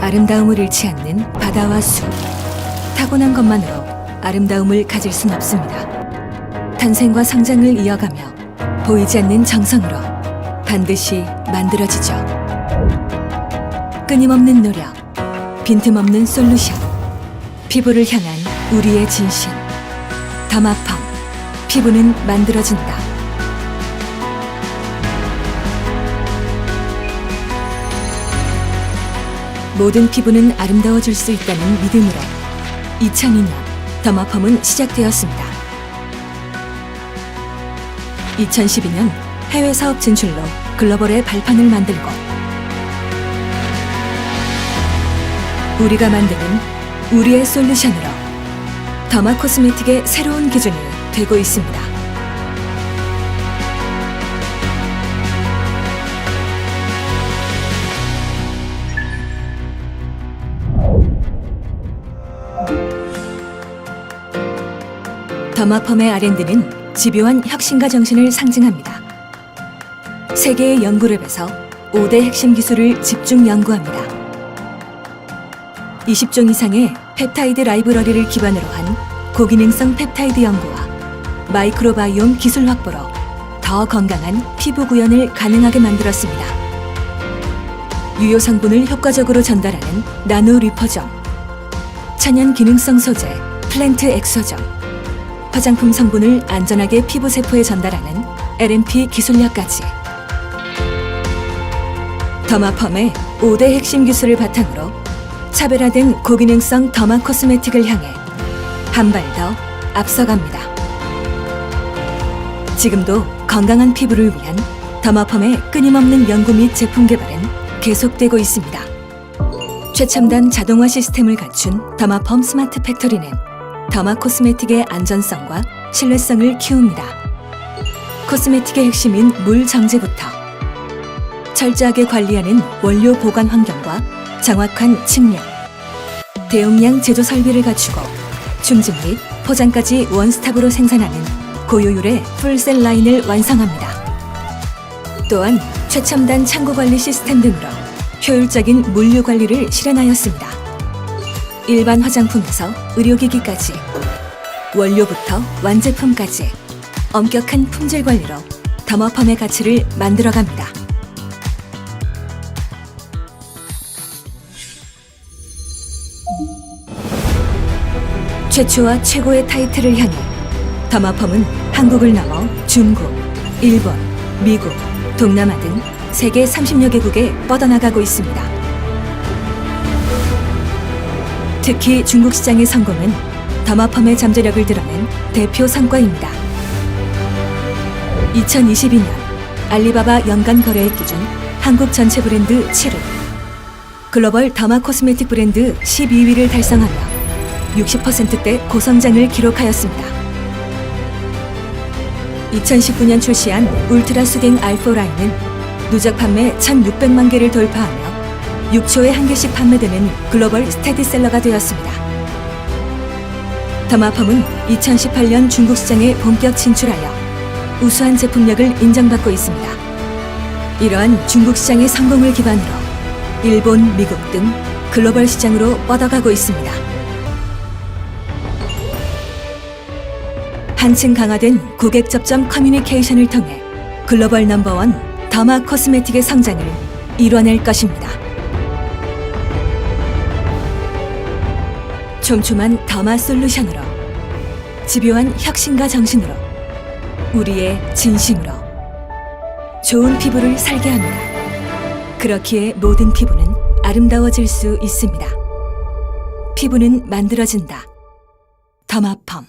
아름다움을 잃지 않는 바다와 숲. 타고난 것만으로 아름다움을 가질 순 없습니다. 탄생과 성장을 이어가며 보이지 않는 정성으로 반드시 만들어지죠. 끊임없는 노력, 빈틈없는 솔루션. 피부를 향한 우리의 진심. 더마펌. 피부는 만들어진다. 모든 피부는 아름다워질 수 있다는 믿음으로 2002년 더마펌은 시작되었습니다. 2012년 해외 사업 진출로 글로벌의 발판을 만들고 우리가 만드는 우리의 솔루션으로 더마 코스메틱의 새로운 기준이 되고 있습니다. 더마펌의 R&D는 집요한 혁신과 정신을 상징합니다. 세계의 연구랩에서 5대 핵심 기술을 집중 연구합니다. 20종 이상의 펩타이드 라이브러리를 기반으로 한 고기능성 펩타이드 연구와 마이크로바이옴 기술 확보로 더 건강한 피부 구현을 가능하게 만들었습니다. 유효 성분을 효과적으로 전달하는 나노 리퍼점, 천연 기능성 소재 플랜트 엑소점, 화장품 성분을 안전하게 피부 세포에 전달하는 LMP 기술력까지 더마펌의 5대 핵심 기술을 바탕으로 차별화된 고기능성 더마 코스메틱을 향해 한 발 더 앞서갑니다. 지금도 건강한 피부를 위한 더마펌의 끊임없는 연구 및 제품 개발은 계속되고 있습니다. 최첨단 자동화 시스템을 갖춘 더마펌 스마트 팩토리는 더마 코스메틱의 안전성과 신뢰성을 키웁니다. 코스메틱의 핵심인 물 정제부터 철저하게 관리하는 원료 보관 환경과 정확한 측량, 대용량 제조 설비를 갖추고 충전 및 포장까지 원스톱으로 생산하는 고효율의 풀셀 라인을 완성합니다. 또한 최첨단 창고 관리 시스템 등으로 효율적인 물류 관리를 실현하였습니다. 일반 화장품에서 의료기기까지 원료부터 완제품까지 엄격한 품질 관리로 더머펌의 가치를 만들어갑니다. 최초와 최고의 타이틀을 향해 더마펌은 한국을 넘어 중국, 일본, 미국, 동남아 등 세계 30여 개국에 뻗어나가고 있습니다. 특히 중국 시장의 성공은 더마펌의 잠재력을 드러낸 대표 성과입니다. 2022년 알리바바 연간 거래액 기준 한국 전체 브랜드 7위, 글로벌 더마 코스메틱 브랜드 12위를 달성하며 60%대 고성장을 기록하였습니다. 2019년 출시한 울트라 수갱 알포 라인은 누적 판매 1,600만 개를 돌파하며 6초에 한 개씩 판매되는 글로벌 스테디셀러가 되었습니다. 더마펌은 2018년 중국 시장에 본격 진출하여 우수한 제품력을 인정받고 있습니다. 이러한 중국 시장의 성공을 기반으로 일본, 미국 등 글로벌 시장으로 뻗어가고 있습니다. 한층 강화된 고객 접점 커뮤니케이션을 통해 글로벌 넘버원 더마 코스메틱의 성장을 이뤄낼 것입니다. 촘촘한 더마 솔루션으로 집요한 혁신과 정신으로 우리의 진심으로 좋은 피부를 살게 합니다. 그렇기에 모든 피부는 아름다워질 수 있습니다. 피부는 만들어진다. 더마펌